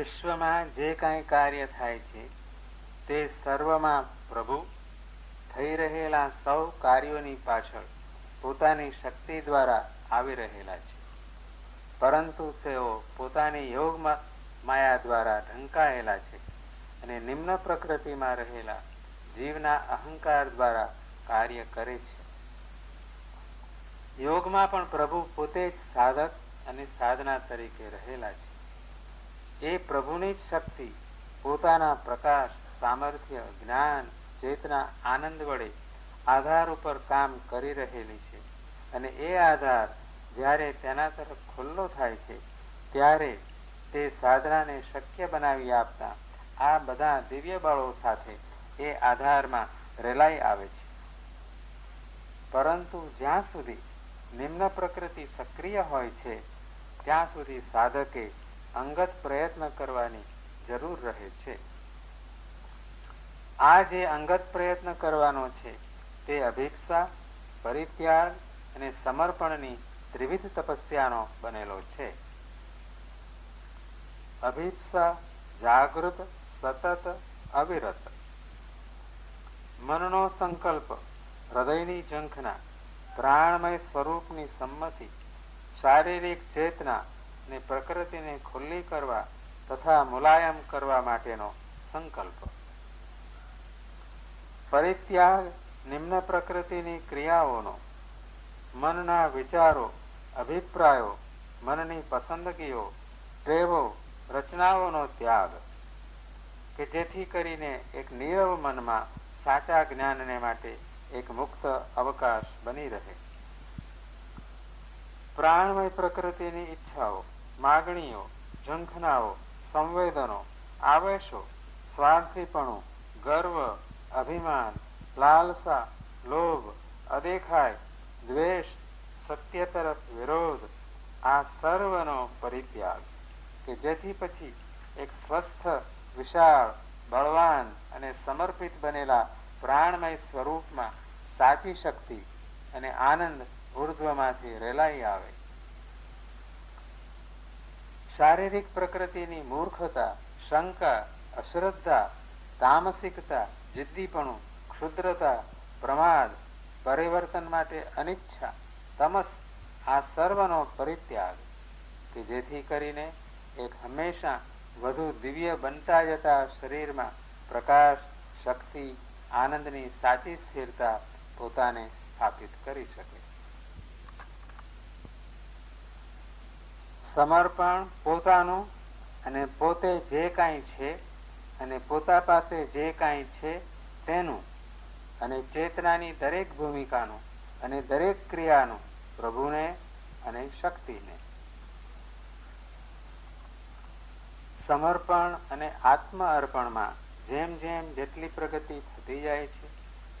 વિશ્વમાં જે કાંઈ કાર્ય થાય છે, તે સર્વમાં પ્રભુ થઈ રહેલા સૌ કાર્યોની પાછળ પોતાની શક્તિ દ્વારા આવી રહેલા છે. પરંતુ તેઓ પોતાની યોગ માયા દ્વારા ઢંકાયેલા છે અને નિમ્ન પ્રકૃતિમાં રહેલા જીવના અહંકાર દ્વારા કાર્ય કરે છે. યોગમાં પણ પ્રભુ પોતે જ સાધક અને સાધના તરીકે રહેલા છે. એ પ્રભુની જ શક્તિ, પોતાના પ્રકાશ, સામર્થ્ય, જ્ઞાન, ચેતના, આનંદ વડે આધાર ઉપર કામ કરી રહેલી છે. અને એ આધાર જ્યારે તેના તરફ ખુલ્લો થાય છે, ત્યારે તે સાધનાને શક્ય બનાવી આપતા આ બધા દિવ્ય બળો સાથે એ આધારમાં રેલાઈ આવે છે. પરંતુ જ્યાં સુધી નિમ્ન પ્રકૃતિ સક્રિય હોય છે, ત્યાં સુધી સાધકે અંગત પ્રયત્ન કરવાની જરૂર રહે છે. આ જે અંગત પ્રયત્ન કરવાનો છે, તે અભિપ્સા પરિત્યાગ અને સમર્પણની ત્રિવિધ તપસ્યાનો બનેલો છે. અભિપ્સા જાગૃત, સતત, અવિરત. મનનો સંકલ્પ, હૃદયની ઝંખના, પ્રાણમય સ્વરૂપની સંમતિ, શારીરિક ચેતના ને પ્રકૃતિને ખુલ્લી કરવા તથા મુલાયમ કરવા માટેનો સંકલ્પ. પરિત્યાગ નિમ્ન પ્રકૃતિની ક્રિયાઓનો, મનના વિચારો, અભિપ્રાયો, મનની પસંદગીઓ, ટેવો, રચનાઓનો ત્યાગ, કે જેથી કરીને એક નીરવ મનમાં સાચા જ્ઞાનને માટે એક મુક્ત અવકાશ બની રહે. પ્રાણમય પ્રકૃતિની ઈચ્છાઓ. માગણીઓ, ઝંખનાઓ, સંવેદનો, આવેશો, સ્વાર્થીપણું, ગર્વ, અભિમાન, લાલસા, લોભ, અદેખાય, દ્વેષ સત્ય તરફ વિરોધ, આ સર્વનો પરિત્યાગ, કે જેથી પછી એક સ્વસ્થ, વિશાળ, બળવાન અને સમર્પિત બનેલા પ્રાણમય સ્વરૂપમાં સાચી શક્તિ અને આનંદ ઉર્ધ્વમાંથી રેલાઈ આવે. શારીરિક પ્રકૃતિની મૂર્ખતા, શંકા, અશ્રદ્ધા, તામસિકતા, જિદ્દીપણું, ક્ષુદ્રતા, પ્રમાદ, પરિવર્તન માટે અનિચ્છા, તમસ, આ સર્વનો પરિત્યાગ કે જેથી કરીને એક હંમેશા વધુ દિવ્ય બનતા જતા શરીરમાં પ્રકાશ, શક્તિ, આનંદની સાચી સ્થિરતા પોતાને સ્થાપિત કરી શકે. સમર્પણ પોતાનું અને પોતે જે કાંઈ છે અને પોતા પાસે જે કાંઈ છે તેનું અને ચેતનાની દરેક ભૂમિકાનું અને દરેક ક્રિયાનું પ્રભુને અને શક્તિને. સમર્પણ અને આત્મ અર્પણમાં જેમ જેમ જેટલી પ્રગતિ થતી જાય છે,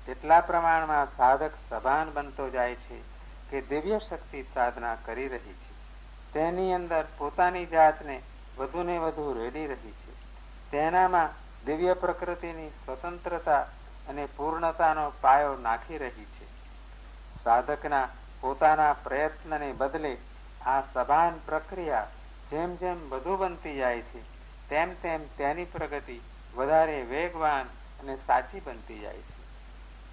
તેટલા પ્રમાણમાં સાધક સભાન બનતો જાય છે કે દિવ્ય શક્તિ સાધના કરી રહી છે. તેની અંદર પોતાની જાતને વધુ ને વધુ રેડી રહી છે. તેનામાં દિવ્ય પ્રકૃતિની સ્વતંત્રતા અને પૂર્ણતાનો પાયો નાખી રહી છે. સાધકના પોતાના પ્રયત્નને બદલે આ સભાન પ્રક્રિયા જેમ જેમ વધુ બનતી જાય છે, તેમ તેમ તેની પ્રગતિ વધારે વેગવાન અને સાચી બનતી જાય છે.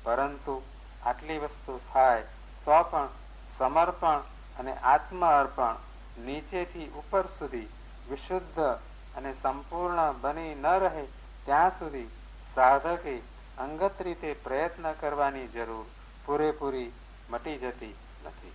પરંતુ આટલી વસ્તુ થાય તો પણ સમર્પણ અને આત્મ અર્પણ નીચેથી ઉપર સુધી વિશુદ્ધ અને સંપૂર્ણ બની ન રહે, ત્યાં સુધી સાધકે અંગત રીતે પ્રયત્ન કરવાની જરૂર પૂરેપૂરી મટી જતી નથી.